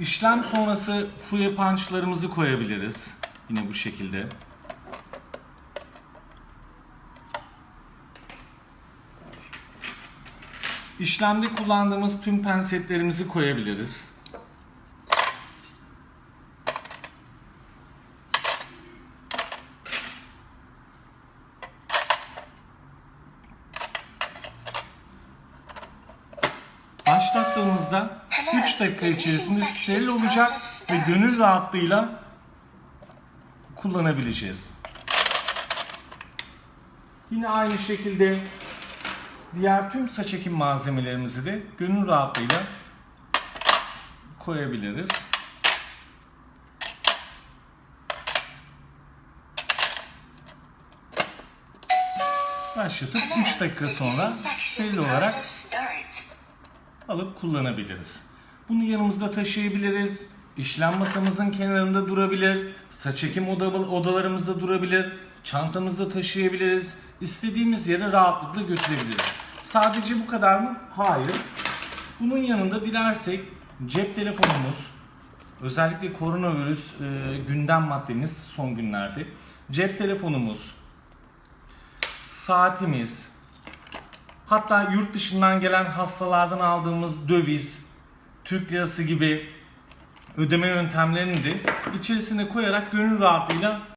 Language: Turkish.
İşlem sonrası fuye punchlarımızı koyabiliriz. Yine bu şekilde. İşlemde kullandığımız tüm pensetlerimizi koyabiliriz. Başlattığımızda 3 dakika içerisinde steril olacak ve gönül rahatlığıyla kullanabileceğiz. Yine aynı şekilde diğer tüm saç ekim malzemelerimizi de gönül rahatlığıyla koyabiliriz. Başlatıp 3 dakika sonra steril olarak alıp kullanabiliriz. Bunu yanımızda taşıyabiliriz. İşlem masamızın kenarında durabilir. Saç ekim oda, odalarımızda durabilir. Çantamızda taşıyabiliriz. İstediğimiz yere rahatlıkla götürebiliriz. Sadece bu kadar mı? Hayır. Bunun yanında dilersek cep telefonumuz, özellikle koronavirüs e, gündem maddemiz son günlerde. Cep telefonumuz, saatimiz, Hatta yurt dışından gelen hastalardan aldığımız döviz, Türk lirası gibi ödeme yöntemlerini de içerisine koyarak gönül rahatlığıyla